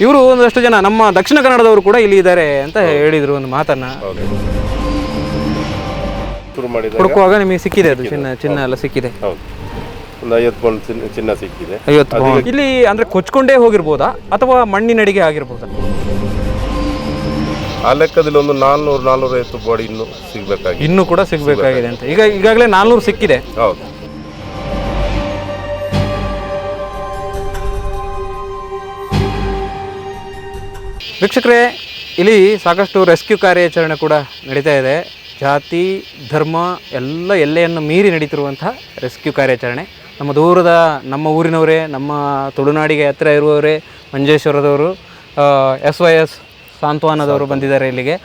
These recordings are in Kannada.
ಇವರು ಒಂದಷ್ಟು ಜನ ನಮ್ಮ ದಕ್ಷಿಣ ಕನ್ನಡದವರು ಕೂಡ ಇಲ್ಲಿ ಇದ್ದಾರೆ ಅಂತ ಹೇಳಿದ್ರು ಒಂದು ಮಾತನ್ನ. ಹೌದು. ಶುರು ಮಾಡಿದಾಗ ಹುಡುಕುವಾಗ ನಿಮಗೆ ಸಿಕ್ಕಿದೆ ಅದು ಚಿನ್ನ ಚಿನ್ನ ಎಲ್ಲ ಸಿಕ್ಕಿದೆ. ಹೌದು. ಒಂದು ಐವತ್ತು ಪೌಂಡ್ ಚಿನ್ನ ಚಿನ್ನ ಸಿಕ್ಕಿದೆ. ಐವತ್ತು. ಇಲ್ಲಿ ಅಂದ್ರೆ ಕೊಚ್ಕೊಂಡೇ ಹೋಗಿರ್ಬೋದಾ ಅಥವಾ ಮಣ್ಣಿನಡಿಗೆ ಆಗಿರ್ಬೋದಾ? ಆ ಲೆಕ್ಕದಲ್ಲಿ ಒಂದು ನಾಲ್ನೂರು ನಾಲ್ನೂರೈವತ್ತು ಬಾಡಿ ಇನ್ನೂ ಸಿಗಬೇಕಾಗಿ ಇನ್ನೂ ಕೂಡ ಸಿಗ್ಬೇಕಾಗಿದೆ ಅಂತ. ಈಗ ಈಗಾಗಲೇ ನಾಲ್ನೂರು ಸಿಕ್ಕಿದೆ. ಹೌದು. ವೀಕ್ಷಕರೇ ಇಲ್ಲಿ ಸಾಕಷ್ಟು ರೆಸ್ಕ್ಯೂ ಕಾರ್ಯಾಚರಣೆ ಕೂಡ ನಡೀತಾ ಇದೆ. ಜಾತಿ ಧರ್ಮ ಎಲ್ಲ ಎಲ್ಲೆಯನ್ನು ಮೀರಿ ನಡೀತಿರುವಂತಹ ರೆಸ್ಕ್ಯೂ ಕಾರ್ಯಾಚರಣೆ. ನಮ್ಮ ದೂರದ ನಮ್ಮ ಊರಿನವರೇ ನಮ್ಮ ತುಳುನಾಡಿಗೆ ಹತ್ತಿರ ಇರುವವರೇ ಮಂಜೇಶ್ವರದವರು ಎಸ್ ವೈ ಎಸ್ ಸಾಂತ್ವಾನದವರು ಬಂದಿದ್ದಾರೆ ಇಲ್ಲಿಗೆ.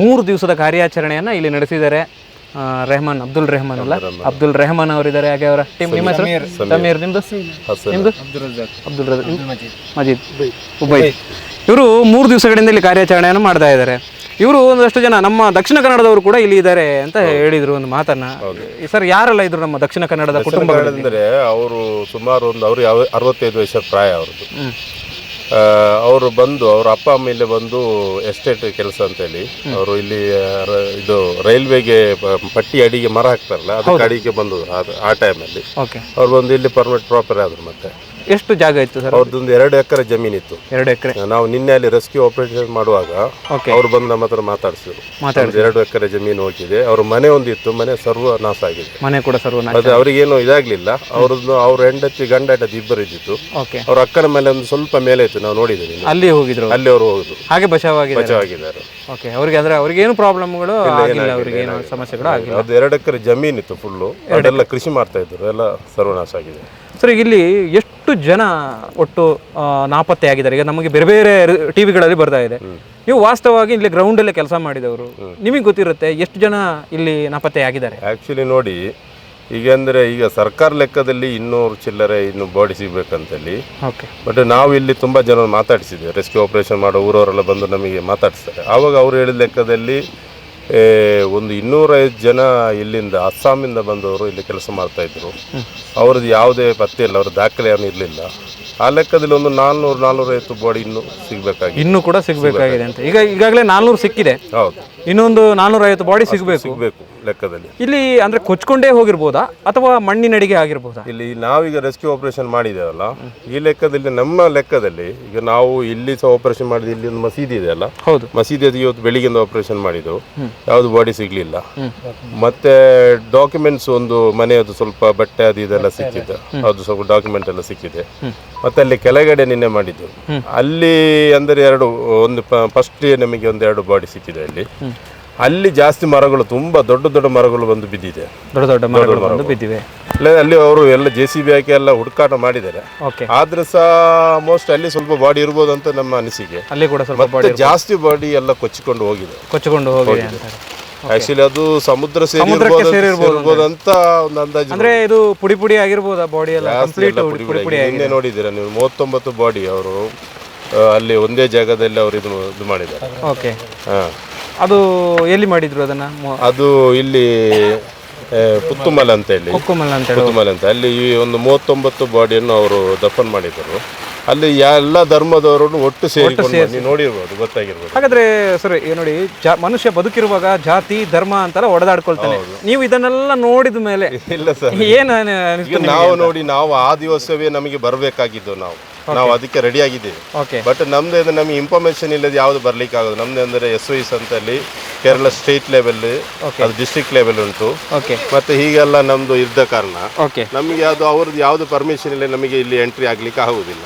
ಮೂರು ದಿವಸದ ಕಾರ್ಯಾಚರಣೆಯನ್ನು ಇಲ್ಲಿ ನಡೆಸಿದ್ದಾರೆ ರೆಹಮಾನ್ ಅಬ್ದುಲ್ ರೆಹಮಾನ್ ಅಲ್ಲ? ಅಬ್ದುಲ್ ರೆಹಮಾನ್. ಅವರಿದ್ದಾರೆ. ಹಾಗೆ ಅವರ ಟೀಮ್ ನಿಮ್ಮ ಹೆಸರು? ಸಮೀರ್ ನಿಮ್ಮದು ನಿಮ್ಮದು ಅಬ್ದುಲ್ ರಜಾಕ್. ಮಜೀದ್. ಉಬೈ ಇವರು ಮೂರು ದಿವಸಗಳಿಂದ ಇಲ್ಲಿ ಕಾರ್ಯಾಚರಣೆಯನ್ನು ಮಾಡ್ತಾ ಇದ್ದಾರೆ. ಇವರು ಒಂದಷ್ಟು ಜನ ನಮ್ಮ ದಕ್ಷಿಣ ಕನ್ನಡದವರು ಕೂಡ ಇಲ್ಲಿ ಇದ್ದಾರೆ ಅಂತ ಹೇಳಿದ್ರು ಒಂದು ಮಾತನ್ನ. ಸರ್ ಯಾರೆಲ್ಲ ಇದ್ರು ನಮ್ಮ ದಕ್ಷಿಣ ಕನ್ನಡದ ಕುಟುಂಬ ಅವರು ಸುಮಾರು ಒಂದು ಅವರು ಯಾವ ಅರವತ್ತೈದು ವಯಸ್ಸ ಪ್ರಾಯ ಅವ್ರದ್ದು. ಅವರು ಬಂದು ಅವ್ರ ಅಪ್ಪ ಅಮ್ಮ ಇಲ್ಲಿ ಬಂದು ಎಸ್ಟೇಟ್ ಕೆಲಸ ಅಂತೇಳಿ. ಅವರು ಇಲ್ಲಿ ರ- ಇದು ರೈಲ್ವೆಗೆ ಪ- ಪಟ್ಟಿ ಅಡಿಗೆ ಮರ ಹಾಕ್ತಾರಲ್ಲ ಅದಕ್ಕೆ ಅಡಿಗೆ ಬಂದು ಆ- ಆ ಟೈಮಲ್ಲಿ. ಓಕೆ. ಅವ್ರು ಬಂದು ಇಲ್ಲಿ ಪರ್ಮನೆಂಟ್ ಪ್ರಾಪರ್ ಆದ್ರು ಮತ್ತೆ. ಎಷ್ಟು ಜಾಗ ಇತ್ತು ಸರ್ ಅವ್ರದ್ದೊಂದು ಎರಡು ಎಕರೆ ಜಮೀನಿತ್ತು ಎರಡು ಎಕರೆ. ನಾವು ನಿನ್ನೆ ಅಲ್ಲಿ ರೆಸ್ಕ್ಯೂ ಆಪರೇಷನ್ ಮಾಡುವಾಗ. ಅವ್ರು ಬಂದು ನಮ್ಮ ಹತ್ರ ಮಾತಾಡಿಸಿದ್ರು. ಒಂದು ಎರಡು ಎಕರೆ ಜಮೀನು ಹೋಗಿದೆ. ಅವ್ರ ಮನೆ ಒಂದಿತ್ತು ಮನೆ ಸರ್ವ ನಾಶ ಆಗಿದೆ. ಮನೆ ಕೂಡ ಸರ್ವನಾಶ ಅದು ಅವರಿಗೇನು ಇದಾಗ್ಲಿಲ್ಲ. ಅವ್ರದ್ದು ಅವ್ರ ಹೆಂಡತಿ ಗಂಡ ಹೆಂಡತಿ ಇಬ್ಬರು ಇದ್ದಿತ್ತು ಓಕೆ. ಅವ್ರ ಅಕ್ಕನ ಮೇಲೆ ಒಂದು ಸ್ವಲ್ಪ ಮೇಲೆ ಇತ್ತು ನಾವು ನೋಡಿದ್ದೀವಿ ಅಲ್ಲಿ ಹೋಗಿದ್ರು ಅಲ್ಲಿ ಅವರು ಹೋಗುದು ಹಾಗೆ ಬಚಾವಾಗಿದ್ದಾರೆ? ಬಚಾವಾಗಿದ್ದಾರೆ. ಓಕೆ ಅವರಿಗೆ ಅಂದ್ರೆ ಅವ್ರಿಗೆ ಏನು ಪ್ರಾಬ್ಲಮ್ಗಳು ಆಗಿಲ್ಲ ಅವರಿಗೆ ಏನು ಸಮಸ್ಯೆಗಳು ಆಗಿಲ್ಲ? ಅದು ಎರಡು ಎಕರೆ ಜಮೀನ್ ಇತ್ತು ಫುಲ್ಲು ಅದೆಲ್ಲ ಕೃಷಿ ಮಾಡ್ತಾ ಇದ್ರು ಎಲ್ಲ ಸರ್ವನಾಶ ಆಗಿದೆ. ಸರ್ ಇಲ್ಲಿ ಎಷ್ಟು ಜನ ಒಟ್ಟು ನಾಪತ್ತೆ ಆಗಿದ್ದಾರೆ? ಈಗ ನಮಗೆ ಬೇರೆ ಬೇರೆ ಟಿವಿಗಳಲ್ಲಿ ಬರ್ತಾ ಇದೆ. ನೀವು ವಾಸ್ತವವಾಗಿ ಇಲ್ಲಿ ಗ್ರೌಂಡಲ್ಲೇ ಕೆಲಸ ಮಾಡಿದವರು. ನಿಮಗೆ ಗೊತ್ತಿರುತ್ತೆ ಎಷ್ಟು ಜನ ಇಲ್ಲಿ ನಾಪತ್ತೆ ಆಗಿದ್ದಾರೆ? ಆ್ಯಕ್ಚುಲಿ ನೋಡಿ ಈಗ ಅಂದರೆ ಈಗ ಸರ್ಕಾರ ಲೆಕ್ಕದಲ್ಲಿ ಇನ್ನೂರು ಚಿಲ್ಲರೆ ಇನ್ನು ಬಾಡಿ ಸಿಗಬೇಕಂತೇಳಿ. ಓಕೆ ಬಟ್ ನಾವು ಇಲ್ಲಿ ತುಂಬ ಜನ ಮಾತಾಡಿಸಿದ್ದೇವೆ. ರೆಸ್ಕ್ಯೂ ಆಪರೇಷನ್ ಮಾಡೋ ಊರವರೆಲ್ಲ ಬಂದು ನಮಗೆ ಮಾತಾಡಿಸ್ತಾರೆ ಆವಾಗ ಅವ್ರು ಹೇಳಿದ ಲೆಕ್ಕದಲ್ಲಿ ಏ, ಒಂದು ಇನ್ನೂರೈದು ಜನ ಇಲ್ಲಿಂದ ಅಸ್ಸಾಮಿಂದ ಬಂದವರು ಇಲ್ಲಿ ಕೆಲಸ ಮಾಡ್ತಾ ಇದ್ರು. ಅವ್ರದ್ದು ಯಾವುದೇ ಪತ್ತೆ ಇಲ್ಲ ಅವ್ರ ದಾಖಲೆ ಏನು ಇರಲಿಲ್ಲ. ಆ ಲೆಕ್ಕದಲ್ಲಿ ಒಂದು ನಾಲ್ನೂರು ನಾಲ್ನೂರೈವತ್ತು ಬಾಡಿ ಇನ್ನೂ ಸಿಗಬೇಕಾಗಿ ಇನ್ನೂ ಕೂಡ ಸಿಗಬೇಕಾಗಿದೆ ಅಂತ. ಈಗ ಈಗಾಗಲೇ ನಾಲ್ನೂರು ಸಿಕ್ಕಿದೆ. ಹೌದು. ಇನ್ನೊಂದು ನಾಲ್ನೂರ ಐವತ್ತು ಬಾಡಿ ಸಿಗಬೇಕು. ಸಿಗಬೇಕು ಲೆಕ್ಕದಲ್ಲಿ. ಇಲ್ಲಿ ಅಂದ್ರೆ ಕೊಚ್ಕೊಂಡೇ ಹೋಗಿರ್ಬೋದಾ ಅಥವಾ ಮಣ್ಣಿನಡಿಗೆ ಆಗಿರ್ಬೋದಾ? ಇಲ್ಲಿ ನಾವೀಗ ರೆಸ್ಕ್ಯೂ ಆಪರೇಷನ್ ಮಾಡಿದ್ದೇವಲ್ಲ ಈ ಲೆಕ್ಕದಲ್ಲಿ ನಮ್ಮ ಲೆಕ್ಕದಲ್ಲಿ ಈಗ ನಾವು ಇಲ್ಲಿ ಸಹ ಆಪರೇಷನ್ ಮಾಡಿದ ಇಲ್ಲಿ ಒಂದು ಮಸೀದಿ ಇದೆ ಅಲ್ಲ? ಹೌದು. ಮಸೀದಿ ಅದು ಇವತ್ತು ಬೆಳಿಗ್ಗೆಯಿಂದ ಆಪರೇಷನ್ ಮಾಡಿದ್ದು. ಯಾವುದು ಬಾಡಿ ಸಿಗ್ಲಿಲ್ಲ. ಮತ್ತೆ ಡಾಕ್ಯುಮೆಂಟ್ಸ್ ಒಂದು ಮನೆಯದು ಸ್ವಲ್ಪ ಬಟ್ಟೆ ಅದು ಇದೆಲ್ಲ ಸಿಕ್ಕಿದೆ ಅದು ಸ್ವಲ್ಪ ಡಾಕ್ಯುಮೆಂಟ್ ಎಲ್ಲ ಸಿಕ್ಕಿದೆ. ಮತ್ತೆ ಅಲ್ಲಿ ಕೆಳಗಡೆ ನಿನ್ನೆ ಮಾಡಿದ್ದು. ಅಲ್ಲಿ ಅಂದರೆ ಎರಡು ಒಂದು ಫಸ್ಟ್ ನಮಗೆ ಒಂದು ಎರಡು ಬಾಡಿ ಸಿಕ್ಕಿದೆ ಅಲ್ಲಿ. ಅಲ್ಲಿ ಜಾಸ್ತಿ ಮರಗಳು ತುಂಬಾ ದೊಡ್ಡ ದೊಡ್ಡ ಮರಗಳು ಬಂದು ಬಿದ್ದಿದೆ. ದೊಡ್ಡ ದೊಡ್ಡ ಮರಗಳು ಬಂದು ಬಿದ್ದಿವೆ. ಇಲ್ಲ ಅಲ್ಲಿ ಅವರು ಎಲ್ಲ ಜೆ ಸಿ ಬಿ ಹಾಕಿ ಎಲ್ಲ ಹುಡುಕಾಟ ಮಾಡಿದ್ದಾರೆ. ಓಕೆ. ಆದ್ರೆ ಸಹ ಮೋಸ್ಟ್ ಅಲ್ಲಿ ಸ್ವಲ್ಪ ಬಾಡಿ ಇರ್ಬೋದು ಅಂತ ನಮ್ಮ ಅನಿಸಿಕೆ. ಅಲ್ಲಿ ಕೂಡ ಸ್ವಲ್ಪ ಮತ್ತೆ ಜಾಸ್ತಿ ಬಾಡಿ ಎಲ್ಲ ಕೊಚ್ಚಿಕೊಂಡು ಹೋಗಿದೆ. ಕೊಚ್ಚಿಕೊಂಡು ಹೋಗಿದೆ ಅಂತಾರೆ ಆಕ್ಚುಲಿ ಅದು ಸಮುದ್ರ ಸಮುದ್ರಕ್ಕೆ ಸೇರಿ ಸೇರಿರ್ಬೋದು ಅಂತ ಒಂದು ಅಂದಾಜು ಅಂದ್ರೆ ಇದು ಪುಡಿ ಪುಡಿ ಆಗಿರ್ಬೋದಾ ಬಾಡಿ ಎಲ್ಲ ಜಾಸ್ತಿ ಕಂಪ್ಲೀಟ್ ಎಲ್ಲ ಪುಡಿ ಪುಡಿ ಆಗಿದೆ. ನೋಡಿದ್ದೀರಾ ನೀವು? ಮೂವತ್ತೊಂಬತ್ತು ಬಾಡಿ ಅವರು ಅಲ್ಲಿ ಒಂದೇ ಜಾಗದಲ್ಲಿ ಅವರು ಇದು ಇದು ಮಾಡಿದ್ದಾರೆ. ಓಕೆ ಹಾ. ಅದು ಎಲ್ಲಿ ಮಾಡಿದ್ರು ಅದನ್ನ? ಮೊ- ಅದು ಇಲ್ಲಿ ಆ, ಪುತ್ತುಮಲ ಅಂತ ಹೇಳಿ. ಕೊಕ್ಕುಮಲ್ಲ ಅಂತ ಹೇಳಿ. ಪುತ್ತುಮಲ ಅಂತ. ಅಲ್ಲಿ ಈ ಒಂದು ಮೂವತ್ತೊಂಬತ್ತು ಬಾಡಿಯನ್ನು ಅವರು ದಫನ್ ಮಾಡಿದರು ಅಲ್ಲಿ ಎಲ್ಲ ಧರ್ಮದವರನ್ನು ಒಟ್ಟು ಸೇರಿಕೊಂಡು ನೀವು ನೋಡಿರ್ಬೋದು ಗೊತ್ತಾಗಿರ್ಬೋದು. ಹಾಗಾದ್ರೆ ಸರ್ ನೋಡಿ ಮನುಷ್ಯ ಬದುಕಿರುವಾಗ ಜಾತಿ ಧರ್ಮ ಅಂತೆಲ್ಲ ಒಡೆದಾಡ್ಕೊಳ್ತಾನೆ. ನೀವು ಇದನ್ನೆಲ್ಲ ನೋಡಿದ ಮೇಲೆ ಇಲ್ಲ ಸರ್. ಏನ್ ನಾವು ನೋಡಿ ನಾವು ಆ ದಿವಸವೇ ನಮಗೆ ಬರಬೇಕಾಗಿದ್ದು ನಾವು. ನಾವು ಅದಕ್ಕೆ ರೆಡಿ ಆಗಿದ್ದೀವಿ. ಬಟ್ ನಮ್ದು ನಮಗೆ ಇನ್ಫಾರ್ಮೇಶನ್ ಇಲ್ಲದೆ ಯಾವುದು ಬರ್ಲಿಕ್ಕೆ ಆಗೋದು. ನಮ್ದು ಅಂದ್ರೆ ಎಸ್ ವೈಸ್ ಅಂತಲ್ಲಿ ಕೇರಳ ಸ್ಟೇಟ್ ಲೆವೆಲ್ ಅದು ಡಿಸ್ಟ್ರಿಕ್ಟ್ ಲೆವೆಲ್ ಉಂಟು. ಮತ್ತೆ ಹೀಗೆಲ್ಲ ನಮ್ದು ಇದ್ದ ಕಾರಣ ನಮಗೆ ಅದು ಅವ್ರದ್ದು ಯಾವ್ದು ಪರ್ಮಿಷನ್ ಇಲ್ಲ ನಮಗೆ ಇಲ್ಲಿ ಎಂಟ್ರಿ ಆಗ್ಲಿಕ್ಕೆ ಆಗುದಿಲ್ಲ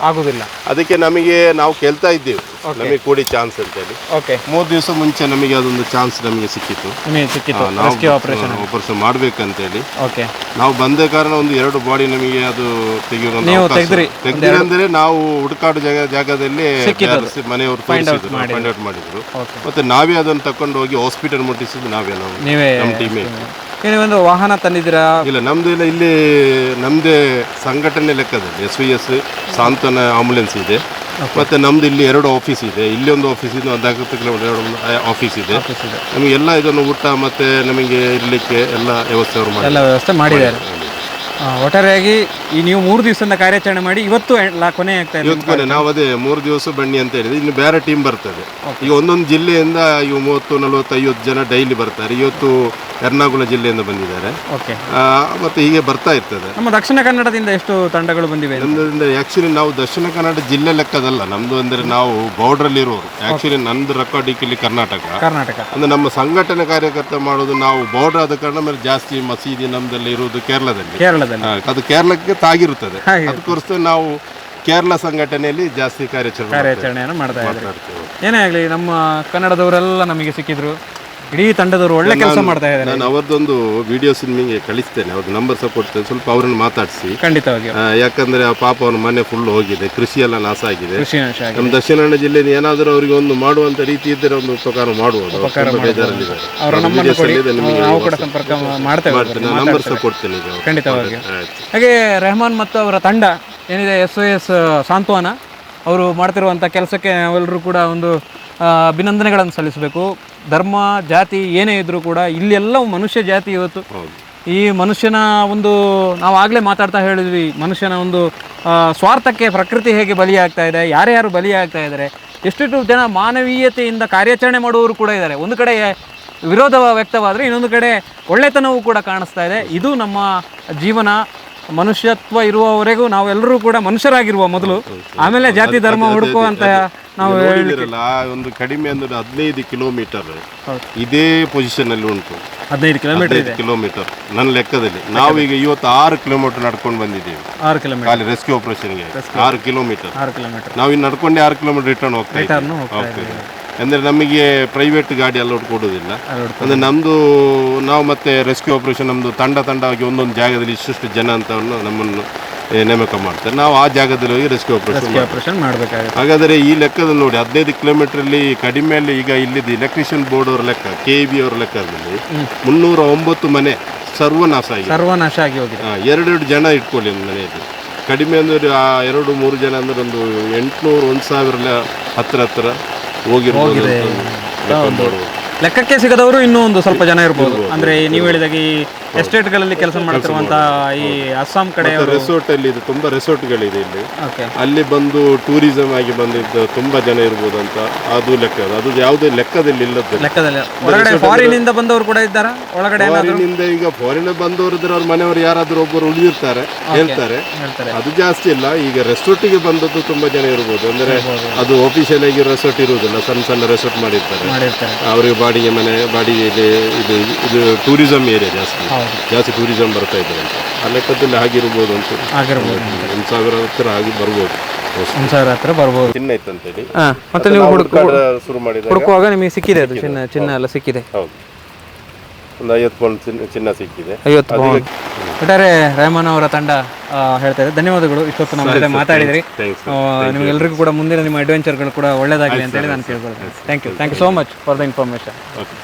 ಅದಕ್ಕೆ ನಮಗೆ ನಾವು ಕೇಳ್ತಾ ಇದ್ದೇವೆ. ನಮಗೆ ಕೂಡಿ ಚಾನ್ಸ್ ಅಂತೇಳಿ ಓಕೆ ಮೂರು ದಿವಸ ಮುಂಚೆ ನಮಗೆ ಅದೊಂದು ಚಾನ್ಸ್ ನಮಗೆ ಸಿಕ್ಕಿತ್ತು ನಿಮಗೆ ಸಿಕ್ಕಿತ್ತು ನಾವು ರೆಸ್ಕ್ಯೂ ಆಪರೇಷನ್ ಆಪರೇಷನ್ ಮಾಡ್ಬೇಕಂತೇಳಿ ಓಕೆ ನಾವು ಬಂದ ಕಾರಣ ಒಂದು ಎರಡು ಬಾಡಿ ನಮಗೆ ಅದು ತೆಗೆಯುವ ನೀವು ತೆಗ್ದ್ರಿ? ತೆಗೆದ್ರಿ ಅಂದ್ರೆ ನಾವು ಹುಡುಕಾಟ ಜಾಗ ಜಾಗದಲ್ಲಿ ತಯಾರಿಸಿ ಮನೆಯವರು ತೋರಿಸಿದ್ರು ಫೈಂಡ್ ಔಟ್ ಮಾಡಿದ್ರು. ಮತ್ತೆ ನಾವೇ ಅದನ್ನು ತಕೊಂಡು ಹೋಗಿ ಹಾಸ್ಪಿಟಲ್ ಮುಟ್ಟಿಸಿದ್ದು ನಾವೇ ನಾವು ನೀವೇ ನಮ್ಮ ಟೀಮೇ ಒಂದು ವಾಹನ ತಂದಿದ್ದೀರಾ? ಇಲ್ಲ ನಮ್ದು ಇಲ್ಲ ಇಲ್ಲಿ ನಮ್ದೇ ಸಂಘಟನೆ ಲೆಕ್ಕದಲ್ಲಿ ಎಸ್ ವಿ ಎಸ್ ಸಾಂತ್ವನ ಆಂಬುಲೆನ್ಸ್ ಇದೆ. ಮತ್ತೆ ನಮ್ದು ಇಲ್ಲಿ ಎರಡು ಆಫೀಸ್ ಇದೆ. ಇಲ್ಲಿ ಒಂದು ಆಫೀಸ್ ಇದೆ ಒಂದು ಕಿಲೋಮೀಟರ್ ಎರಡು ಆಫೀಸ್ ಇದೆ. ನಮಗೆ ಎಲ್ಲ ಇದನ್ನು ಊಟ ಮತ್ತೆ ನಮಗೆ ಇರಲಿಕ್ಕೆ ಎಲ್ಲ ವ್ಯವಸ್ಥೆ ಅವರು ಎಲ್ಲ ವ್ಯವಸ್ಥೆ ಮಾಡಿದ್ದಾರೆ. ಒಟ್ಟಾರೆಯಾಗಿ ಈ ನೀವು ಮೂರು ದಿವಸದಿಂದ ಕಾರ್ಯಾಚರಣೆ ಮಾಡಿ ಇವತ್ತು ಕೊನೆ ಆಗ್ತಾ ಇದೆ ಇವತ್ತು ಕೊನೆ ನಾವು ಅದೇ ಮೂರು ದಿವಸ ಬನ್ನಿ ಅಂತ ಹೇಳಿದ್ರೆ ಇನ್ನು ಬೇರೆ ಟೀಮ್ ಬರ್ತದೆ. ಈಗ ಒಂದೊಂದು ಜಿಲ್ಲೆಯಿಂದ ಇವು ಮೂವತ್ತು ನಲವತ್ತು ಐವತ್ತು ಜನ ಡೈಲಿ ಬರ್ತಾರೆ. ಇವತ್ತು ಎರ್ನಾಕುಳ ಜಿಲ್ಲೆಯಿಂದ ಬಂದಿದ್ದಾರೆ. ಓಕೆ ಆ, ಮತ್ತೆ ಹೀಗೆ ಬರ್ತಾ ಇರ್ತದೆ. ನಮ್ಮ ದಕ್ಷಿಣ ಕನ್ನಡದಿಂದ ಎಷ್ಟು ತಂಡಗಳು ಬಂದಿವೆ ನಮ್ದು ಆ್ಯಕ್ಚುಲಿ ನಾವು ದಕ್ಷಿಣ ಕನ್ನಡ ಜಿಲ್ಲೆ ಲೆಕ್ಕದಲ್ಲ. ನಮ್ದು ಅಂದರೆ ನಾವು ಬಾರ್ಡ್ರಲ್ಲಿ ಇರೋರು ಆಕ್ಚುಲಿ ನಂದು ರೆಕಾರ್ಡ್ ಇಲ್ಲಿ ಕರ್ನಾಟಕ. ಕರ್ನಾಟಕ. ಅಂದ್ರೆ ನಮ್ಮ ಸಂಘಟನೆ ಕಾರ್ಯಕರ್ತ ಮಾಡೋದು ನಾವು ಬಾರ್ಡರ್ ಆದ ಕಾರಣ ಮೇಲೆ ಜಾಸ್ತಿ ಮಸೀದಿ ನಮ್ದಲ್ಲಿ ಇರುವುದು ಕೇರಳದಲ್ಲಿ. ಕೇರಳದಲ್ಲಿ. ಅದು ಕೇರಳಕ್ಕೆ ತಾಗಿರುತ್ತದೆ. ಅದಕ್ಕೋಸ್ಕರ ನಾವು ಕೇರಳ ಸಂಘಟನೆಯಲ್ಲಿ ಜಾಸ್ತಿ ಕಾರ್ಯಾಚರಣೆ ಕಾರ್ಯಾಚರಣೆಯನ್ನು ಮಾಡ್ತಾ ಇದ್ದಾರೆ. ಏನೇ ಆಗಲಿ ನಮ್ಮ ಕನ್ನಡದವರೆಲ್ಲ ನಮಗೆ ಸಿಕ್ಕಿದ್ರು. ಇಡೀ ತಂಡದವರು ಒಳ್ಳೆ ಕೆಲಸ ಮಾಡ್ತಾ ಇದ್ದಾರೆ. ನಾನು ಅವರದೊಂದು ವಿಡಿಯೋ ನಿಮಗೆ ಕಳಿಸ್ತೇನೆ. ಅವ್ರ ನಂಬರ್ ಸಹ ಕೊಡ್ತೇನೆ ಸ್ವಲ್ಪ ಅವರನ್ನು ಮಾತಾಡಿಸಿ. ಖಂಡಿತವಾಗಿ. ಯಾಕಂದ್ರೆ ಆ ಪಾಪ ಅವನ ಮನೆ ಫುಲ್ ಹೋಗಿದೆ. ಕೃಷಿ ಎಲ್ಲ ನಾಶ ಆಗಿದೆ. ಕೃಷಿ ನಾಶ ಆಗಿದೆ. ನಮ್ಮ ದಕ್ಷಿಣ ಕನ್ನಡ ಜಿಲ್ಲೆಯಲ್ಲಿ ಏನಾದರೂ ಅವರಿಗೆ ಒಂದು ಮಾಡುವಂತ ರೀತಿ ಇದ್ದರೆ ಒಂದು ಉಪಕಾರ ಮಾಡುವುದು ಅವ್ರು ತುಂಬಾ ಬೇಜಾರಲ್ಲಿದ್ದಾರೆ. ಅವರ ಅವ್ರ ನಮ್ಮನ್ನು videos ಕೊಡಿ. ಅಲ್ಲಿ ನಿಮಗೆ ನಾವು ಕೂಡ ಸಂಪರ್ಕ ಮಾಡ್ತೇವೆ ನಾನು ನಂಬರ್ ಸಹ ಕೊಡ್ತೇನೆ ಈಗ ಅವ್ರಿಗೆ. ಆಯ್ತು. ಹಾಗೆ ರೆಹಮಾನ್ ಮತ್ತು ಅವರ ತಂಡ ಏನಿದೆ ಎಸ್ ಓ ಎಸ್ ಸಾಂತ್ವನ ಅವರು ಮಾಡ್ತಿರುವಂಥ ಕೆಲಸಕ್ಕೆ ನಾವೆಲ್ಲರೂ ಕೂಡ ಒಂದು ಅಭಿನಂದನೆಗಳನ್ನು ಸಲ್ಲಿಸಬೇಕು. ಧರ್ಮ ಜಾತಿ ಏನೇ ಇದ್ದರೂ ಕೂಡ ಇಲ್ಲೆಲ್ಲ ಮನುಷ್ಯ ಜಾತಿ ಇವತ್ತು. ಈ ಮನುಷ್ಯನ ಒಂದು ನಾವು ಆಗಲೇ ಮಾತಾಡ್ತಾ ಹೇಳಿದ್ವಿ ಮನುಷ್ಯನ ಒಂದು ಸ್ವಾರ್ಥಕ್ಕೆ ಪ್ರಕೃತಿ ಹೇಗೆ ಬಲಿಯಾಗ್ತಾ ಇದೆ ಯಾರ್ಯಾರು ಬಲಿಯಾಗ್ತಾ ಇದ್ದಾರೆ ಎಷ್ಟೆಷ್ಟು ಜನ ಮಾನವೀಯತೆಯಿಂದ ಕಾರ್ಯಾಚರಣೆ ಮಾಡುವವರು ಕೂಡ ಇದ್ದಾರೆ. ಒಂದು ಕಡೆ ವಿರೋಧ ವ್ಯಕ್ತವಾದರೆ ಇನ್ನೊಂದು ಕಡೆ ಒಳ್ಳೆತನವೂ ಕೂಡ ಕಾಣಿಸ್ತಾ ಇದೆ. ಇದು ನಮ್ಮ ಜೀವನ ಮನುಷ್ಯತ್ವ ಇರುವವರೆಗೂ ನಾವೆಲ್ಲರೂ ಕೂಡ ಮನುಷ್ಯರಾಗಿರುವ ಮೊದಲು. ಆಮೇಲೆ ಜಾತಿ ಧರ್ಮ ಹುಡುಕುವಂತ ನಾವು ನೀವು ಒಂದು ಕಡಿಮೆ ಅಂದ್ರೆ ಹದಿನೈದು ಕಿಲೋಮೀಟರ್. ಇದೇ ಪೊಸಿಷನ್ ಅಲ್ಲಿ ಉಂಟು. ಹದಿನೈದು ಕಿಲೋಮೀಟರ್ ಕಿಲೋಮೀಟರ್ ನನ್ನ ಲೆಕ್ಕದಲ್ಲಿ. ನಾವೀಗ ಇವತ್ತು ಆರು ಕಿಲೋಮೀಟರ್ ನಡ್ಕೊಂಡು ಬಂದಿದ್ದೀವಿ. ಆರು ಕಿಲೋಮೀಟರ್ ಖಾಲಿ ರೆಸ್ಕ್ಯೂ ಆಪರೇಷನ್ಗೆ ಆರು ಕಿಲೋಮೀಟರ್ ಆರು ಕಿಲೋಮೀಟರ್ ನಾವು ಇನ್ನು ನಡ್ಕೊಂಡೆ ಆರು ಕಿಲೋಮೀಟರ್ ರಿಟರ್ನ್ ಹೋಗ್ತಾ ಇದ್ದೀವಿ. ಅಂದ್ರೆ ನಮಗೆ ಪ್ರೈವೇಟ್ ಗಾಡಿ ಎಲ್ಲ ಕೊಡೋದಿಲ್ಲ. ಅಂದ್ರೆ ನಮ್ದು ನಾವು ಮತ್ತೆ ರೆಸ್ಕ್ಯೂ ಆಪರೇಷನ್ ನಮ್ದು ತಂಡ ತಂಡವಾಗಿ ಒಂದೊಂದು ಜಾಗದಲ್ಲಿ ಇಷ್ಟಿಷ್ಟು ಜನ ಅಂತವನ್ನು ನಮ್ಮನ್ನು ನೇಮಕ ಮಾಡ್ತಾರೆ. ನಾವು ಆ ಜಾಗದಲ್ಲಿ ಹೋಗಿ ರೆಸ್ಕ್ಯೂ ಆಪರೇಷನ್ ಆಪರೇಷನ್ ಮಾಡಬೇಕಾಗುತ್ತೆ. ಹಾಗಾದರೆ ಈ ಲೆಕ್ಕದಲ್ಲಿ ನೋಡಿ ಹದಿನೈದು ಕಿಲೋಮೀಟ್ರಲ್ಲಿ ಕಡಿಮೆಯಲ್ಲಿ ಈಗ ಇಲ್ಲಿದ್ದು ಎಲೆಕ್ಟ್ರಿಷಿಯನ್ ಬೋರ್ಡ್ ಅವ್ರ ಲೆಕ್ಕ ಕೆ ಬಿ ಅವ್ರ ಲೆಕ್ಕದಲ್ಲಿ ಮುನ್ನೂರ ಒಂಬತ್ತು ಮನೆ ಸರ್ವನಾಶ ಆಗಿದೆ. ಸರ್ವನಾಶ ಆಗಿ ಹೋಗಿದೆ. ಹಾಂ ಎರಡೆರಡು ಜನ ಇಟ್ಕೊಳ್ಳಿ ಒಂದು ಮನೆಯಲ್ಲಿ. ಕಡಿಮೆ ಅಂದರೆ ಆ ಎರಡು ಮೂರು ಜನ ಅಂದ್ರೆ ಒಂದು ಎಂಟುನೂರು ಒಂದು ಸಾವಿರ ಹತ್ರ ಹತ್ರ ಹೋಗಿರ್ಬೋದು ಅಂತ ಲೆಕ್ಕ ಮಾಡ್ಬೋದು. ಲೆಕ್ಕಕ್ಕೆ ಸಿಗದವರು ಇನ್ನೂ ಒಂದು ಸ್ವಲ್ಪ ಜನ ಇರ್ಬೋದು. ಅಂದ್ರೆ ನೀವು ಹೇಳಿದಾಗ ಈ ಎಸ್ಟೇಟ್ಗಳಲ್ಲಿ ಕೆಲಸ ಮಾಡ್ತಿರುವಂತಹ ಈ ಅಸ್ಸಾಂ ಕಡೆ ರೆಸಾರ್ಟ್ ಅಲ್ಲಿ ಇದೆ ತುಂಬಾ ರೆಸಾರ್ಟ್ಗಳಿದೆ ಇಲ್ಲಿ. ಓಕೆ. ಅಲ್ಲಿ ಬಂದು ಟೂರಿಸಂ ಆಗಿ ಬಂದಿದ್ದ ತುಂಬಾ ಜನ ಇರ್ಬೋದು ಅಂತ ಅದು ಲೆಕ್ಕ ಅದು. ಯಾವುದೇ ಲೆಕ್ಕದಲ್ಲಿ ಇಲ್ಲದ್ದು ಲೆಕ್ಕದಲ್ಲಿ ಹೊರಗಡೆ ಫಾರಿನ್ ಇಂದ ಬಂದವರು ಕೂಡ ಇದ್ದಾರಾ? ಒಳಗಡೆ ಫಾರಿನಿಂದ ಈಗ ಫಾರಿನ್ ಬಂದವರು ಇದ್ರೆ ಅವ್ರ ಮನೆಯವರು ಯಾರಾದ್ರೂ ಒಬ್ಬರು ಉಳಿದಿರ್ತಾರೆ ಹೇಳ್ತಾರೆ. ಅದು ಜಾಸ್ತಿ ಇಲ್ಲ. ಈಗ ರೆಸಾರ್ಟಿಗೆ ಬಂದದ್ದು ತುಂಬಾ ಜನ ಇರ್ಬೋದು. ಅಂದ್ರೆ ಅದು ಆಫೀಷಿಯಲ್ ಆಗಿ ರೆಸಾರ್ಟ್ ಇರುವುದಿಲ್ಲ. ಸಣ್ಣ ಸಣ್ಣ ರೆಸಾರ್ಟ್ ಮಾಡಿರ್ತಾರೆ. ಅವರಿಗೆ ಬಾಡಿಗೆ ಮನೆ ಬಾಡಿಗೆ ಇದೆ ಇದು ಇದು ಟೂರಿಸಂ ಏರಿಯಾ ಜಾಸ್ತಿ ಜಾಸ್ತಿ ಟೂರಿಸಮ್ ಬರ್ತಾ ಇದ್ದಾರೆ ಅಂತ. ಆ ಲೆಕ್ಕದಲ್ಲಿ ಆಗಿರ್ಬೋದು ಅಂತ. ಆಗಿರ್ಬೋದು. ಒಂದು ಸಾವಿರ ಹತ್ತಿರ ಆಗಿ ಬರ್ಬೋದು. ಒಂದು ಸಾವಿರ ಹತ್ರ ಬರ್ಬೋದು. ಚಿನ್ನ ಅಂತ ಹಾ ಮತ್ತೆ ನೀವು ಹುಡುಕ ಶುರು ಮಾಡಿದಾಗ ಹುಡುಕುವಾಗ ನಿಮಗೆ ಸಿಕ್ಕಿದೆ ಅದು ಚಿನ್ನ ಚಿನ್ನ ಎಲ್ಲ ಸಿಕ್ಕಿದೆ. ಹೌದು. ಒಂದು ಐವತ್ತು ಪೌಂಡ್ ಚಿನ್ನ ಚಿನ್ನ ಸಿಕ್ಕಿದೆ. ಐವತ್ತು ಪೌಂಡ್. ಒಟ್ಟಾರೆ ರೆಹಮಾನ್ ಅವರ ತಂಡ ಆ, ಹೇಳ್ತಾ ಇದೆ ಧನ್ಯವಾದಗಳು. ಇಷ್ಟೊತ್ತು ನಮ್ಮ ಜೊತೆ ಮಾತಾಡಿದ್ರಿ. ಥ್ಯಾಂಕ್ಸ್ ಆ, ನಿಮ್ಗೆಲ್ರಿಗೂ ಕೂಡ ಮುಂದಿನ ನಿಮ್ಮ ಅಡ್ವೆಂಚರ್ಗಳು ಕೂಡ ಒಳ್ಳೇದಾಗಲಿ ಅಂತೇಳಿ ನಾನು ಕೇಳ್ಕೊಳ್ತೀನಿ. Thank you thank you so much for the information okay